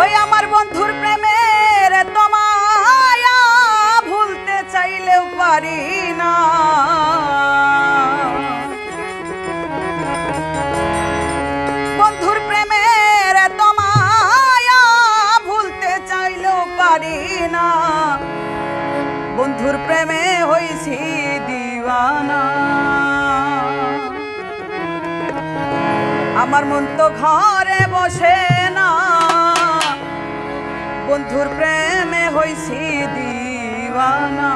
ওই আমার বন্ধুর প্রেমের তোমায়া ভুলতে চাইলেও পারি না। বন্ধুর প্রেমের তোমায়া ভুলতে চাইলেও পারি না। বন্ধুর প্রেমে হইছি দিওয়ানা। আমার মন তো ঘরে বসে বন্ধুর প্রেমে হইছি দিওয়ানা।